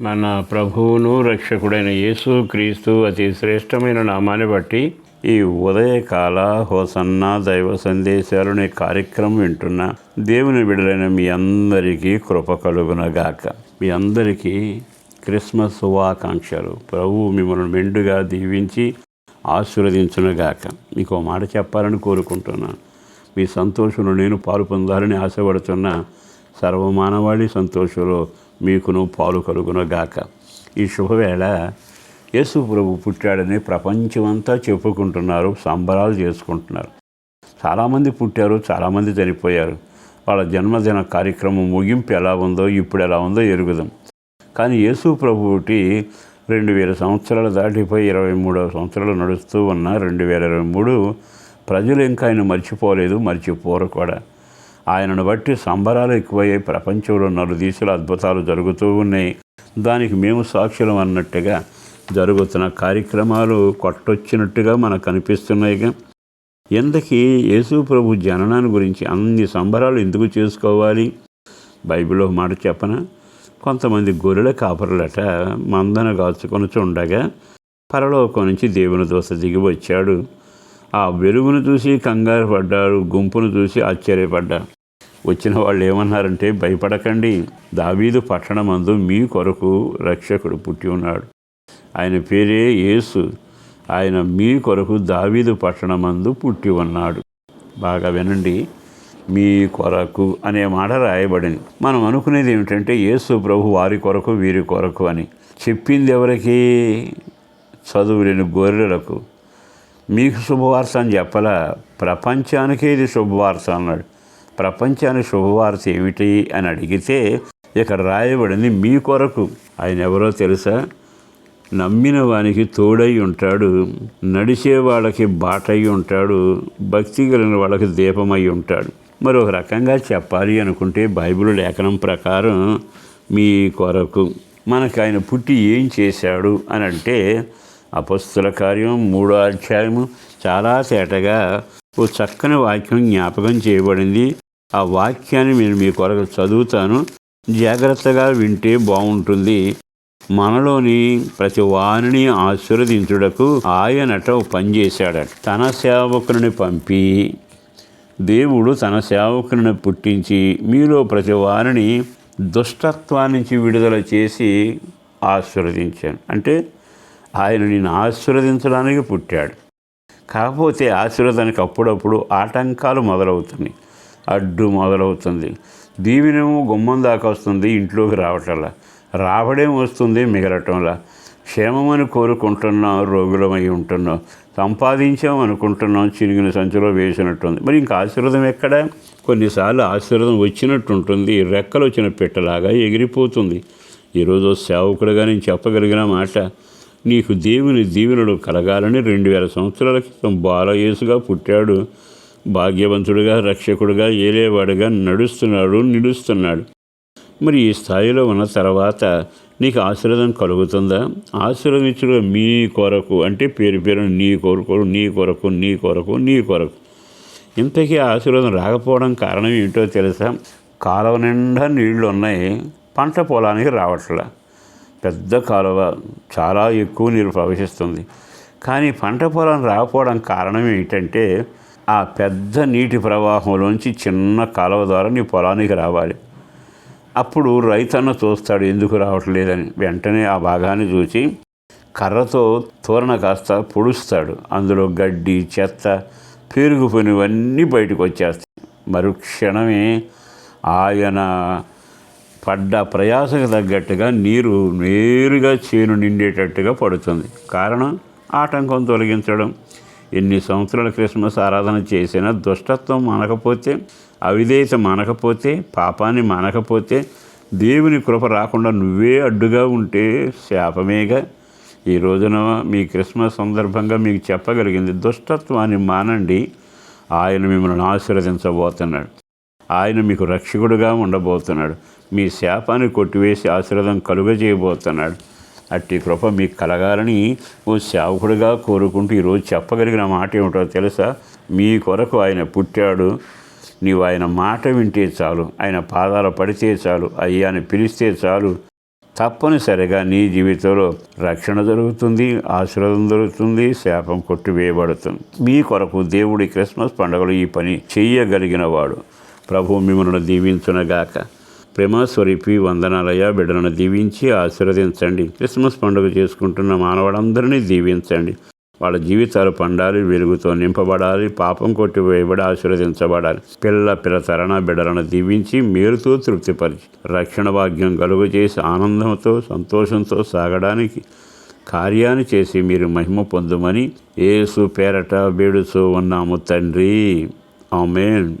మన ప్రభువును రక్షకుడైన యేసు క్రీస్తు అతి శ్రేష్టమైన నామాన్ని బట్టి ఈ ఉదయకాల హోసన్న దైవ సందేశాలు అనే కార్యక్రమం వింటున్న దేవుని బిడలైన మీ అందరికీ కృప కలుగునగాక. మీ అందరికీ క్రిస్మస్ శుభాకాంక్షలు. ప్రభువు మిమ్మల్ని మెండుగా దీవించి ఆశీర్వదించునుగాక. మీకు ఓ మాట చెప్పాలని కోరుకుంటున్నాను. మీ సంతోషంలో నేను పాలు పొందాలని ఆశపడుతున్న సర్వమానవాళి సంతోషంలో మీకును పాలు కలుగునగాక ఈ శుభవేళ యేసు ప్రభు పుట్టాడని ప్రపంచమంతా చెప్పుకుంటున్నారు సంబరాలు చేసుకుంటున్నారు. చాలామంది పుట్టారు చాలామంది చనిపోయారు. వాళ్ళ జన్మదిన కార్యక్రమం ముగింపు ఎలా ఉందో ఇప్పుడు ఎలా ఉందో ఎరుగుదాం. కానీ యేసు ప్రభువుటి రెండు వేల సంవత్సరాలు దాటిపోయి ఇరవై మూడవ సంవత్సరాలు నడుస్తూ ఉన్న రెండు వేల ఇరవై మూడు ప్రజలు ఇంకా ఆయన మర్చిపోలేదు మర్చిపోరు కూడా. ఆయనను బట్టి సంబరాలు ఎక్కువయ్యాయి ప్రపంచంలో నలుదీసుల అద్భుతాలు జరుగుతూ ఉన్నాయి. దానికి మేము సాక్షులం అన్నట్టుగా జరుగుతున్న కార్యక్రమాలు కొట్టొచ్చినట్టుగా మనకు కనిపిస్తున్నాయిగా. ఎందుకీ యేసు ప్రభు జననాన్ని గురించి అన్ని సంబరాలు ఎందుకు చేసుకోవాలి? బైబిల్లో మాట చెప్పన కొంతమంది గొర్రెల కాపరులట మందన కాచుకొని ఉండగా పరలోకం నుంచి దేవుని దోశ దిగి వచ్చాడు. ఆ వెలుగును చూసి కంగారు పడ్డారు గుంపును చూసి ఆశ్చర్యపడ్డారు. వచ్చిన వాళ్ళు ఏమన్నారంటే భయపడకండి దావీదు పట్టణమందు మీ కొరకు రక్షకుడు పుట్టి ఉన్నాడు. ఆయన పేరే యేసు. ఆయన మీ కొరకు దావీదు పట్టణమందు పుట్టి ఉన్నాడు. బాగా వినండి. మీ కొరకు అనే మాట రాయబడింది. మనం అనుకునేది ఏమిటంటే యేసు ప్రభు వారి కొరకు వీరి కొరకు అని. చెప్పింది ఎవరికి? చదువు లేని గొర్రెలకు. మీకు శుభవార్త అని చెప్పలా? ప్రపంచానికే ఇది శుభవార్త అన్నాడు. ప్రపంచానికి శుభవార్త ఏమిటి అని అడిగితే ఇక్కడ రాయబడింది మీ కొరకు. ఆయన ఎవరో తెలుసా? నమ్మిన వానికి తోడై ఉంటాడు నడిచే వాళ్ళకి బాటై ఉంటాడు భక్తి కలిగిన వాళ్ళకి దీపమై ఉంటాడు. మరి ఒక రకంగా చెప్పాలి అనుకుంటే బైబిల్ లేఖనం ప్రకారం మీ కొరకు. మనకు ఆయన పుట్టి ఏం చేశాడు అని అంటే అపస్తుల కార్యం మూడో అధ్యాయము చాలా తేటగా ఓ చక్కని వాక్యం జ్ఞాపకం చేయబడింది. ఆ వాక్యాన్ని నేను మీ కొరకు చదువుతాను. జాగ్రత్తగా వింటే బాగుంటుంది. మనలోని ప్రతి వారిని ఆశీర్వదించుటకు ఆయనట పనిచేశాడట. పని తన సేవకుని పంపి దేవుడు తన సేవకుని పుట్టించి మీలో ప్రతి వారిని దుష్టత్వాన్ని నుంచి విడుదల చేసి ఆశీర్వదించాను అంటే ఆయన నేను ఆశీర్వదించడానికి పుట్టాడు. కాకపోతే ఆశీర్వదానికి అప్పుడప్పుడు ఆటంకాలు మొదలవుతున్నాయి. అడ్డు మొదలవుతుంది. దీవెనేమో గుమ్మం దాకా వస్తుంది ఇంట్లోకి రావటంలా. రావడం వస్తుంది మిగలటంలా. క్షేమమని కోరుకుంటున్నాం రోగులమై ఉంటున్నాం. సంపాదించాం అనుకుంటున్నాం చిరిగిన సంచిలో వేసినట్టుంది. మరి ఇంకా ఆశీర్వాదం ఎక్కడ? కొన్నిసార్లు ఆశీర్వాదం వచ్చినట్టు ఉంటుంది రెక్కలు వచ్చిన పెట్టలాగా ఎగిరిపోతుంది. ఈరోజు సేవకుడుగా నేను చెప్పగలిగిన మాట నీకు దేవుని దీవెనలు కలగాలని రెండు వేల సంవత్సరాల క్రితం బాలయేసుగా పుట్టాడు. భాగ్యవంతుడుగా రక్షకుడుగా ఏలేవాడుగా నడుస్తున్నాడు నిలుస్తున్నాడు. మరి ఈ స్థాయిలో ఉన్న తర్వాత నీకు ఆశీర్వాదం కలుగుతుందా? ఆశీర్వదించుడు మీ కొరకు అంటే పేరు పేరు నీ కొరకు నీ కొరకు నీ కొరకు నీ కొరకు. ఇంతకీ ఆశీర్వాదం రాకపోవడం కారణం ఏంటో తెలుసా? కాలువ నిండా నీళ్ళు ఉన్నాయి పంట పొలానికి రావట్లే. పెద్ద కాలువ చాలా ఎక్కువ నీరు ప్రవహిస్తుంది. కానీ పంట పొలం రాకపోవడం కారణం ఏంటంటే ఆ పెద్ద నీటి ప్రవాహంలోంచి చిన్న కాలువ ద్వారా నీ పొలానికి రావాలి. అప్పుడు రైతన్న చూస్తాడు ఎందుకు రావట్లేదని? వెంటనే ఆ భాగాన్ని చూసి కర్రతో తోరణ కాస్త పొడుస్తాడు. అందులో గడ్డి చెత్త పేరుకుపోయినవన్నీ బయటకు వచ్చేస్తాయి. మరుక్షణమే ఆయన పడ్డ ప్రయాసకు తగ్గట్టుగా నీరు నేరుగా చేను నిండేటట్టుగా పడుతుంది. కారణం? ఆటంకం తొలగించడం. ఎన్ని సంవత్సరాల క్రిస్మస్ ఆరాధన చేసినా దుష్టత్వం మానకపోతే అవిధేయత మానకపోతే పాపాన్ని మానకపోతే దేవుని కృప రాకుండా నువ్వే అడ్డుగా ఉంటే శాపమేగా. ఈ రోజున మీ క్రిస్మస్ సందర్భంగా మీకు చెప్పగలిగింది దుష్టత్వాన్ని మానండి. ఆయన మిమ్మల్ని ఆశీర్వదించబోతున్నాడు. ఆయన మీకు రక్షకుడుగా ఉండబోతున్నాడు. మీ శాపాన్ని కొట్టివేసి ఆశీర్వాదం కలుగజేయబోతున్నాడు. అట్టి కృప మీకు కలగాలని ఓ సేవకుడిగా కోరుకుంటూ ఈరోజు చెప్పగలిగిన మాట ఏమిటో తెలుసా? మీ కొరకు ఆయన పుట్టాడు. నీవు ఆయన మాట వింటే చాలు. ఆయన పాదాలు పడితే చాలు. అయ్యాని పిలిస్తే చాలు. తప్పనిసరిగా నీ జీవితంలో రక్షణ జరుగుతుంది ఆశీర్వాదం దొరుకుతుంది శాపం కొట్టివేయబడుతుంది. మీ కొరకు దేవుడి క్రిస్మస్ పండుగలు ఈ పని చెయ్యగలిగిన వాడు ప్రభు మిమ్మల్ని దీవించునగాక. ప్రేమస్వరూపి వందనాలయ బిడ్డలను దీవించి ఆశీర్వదించండి. క్రిస్మస్ పండుగ చేసుకుంటున్న మానవులందరినీ దీవించండి. వాళ్ళ జీవితాలు పండాలి వెలుగుతో నింపబడాలి పాపం కొట్టివేయబడి ఆశీర్వదించబడాలి. పిల్ల పిల్ల తరణ బిడ్డలను దీవించి మేలుతో తృప్తిపరిచి రక్షణ భాగ్యం కలుగు చేసి ఆనందంతో సంతోషంతో సాగడానికి కార్యాన్ని చేసి మీరు మహిమ పొందుమని ఏసు పేరట బేడుచూ ఉన్నాము తండ్రి. ఆమెన్.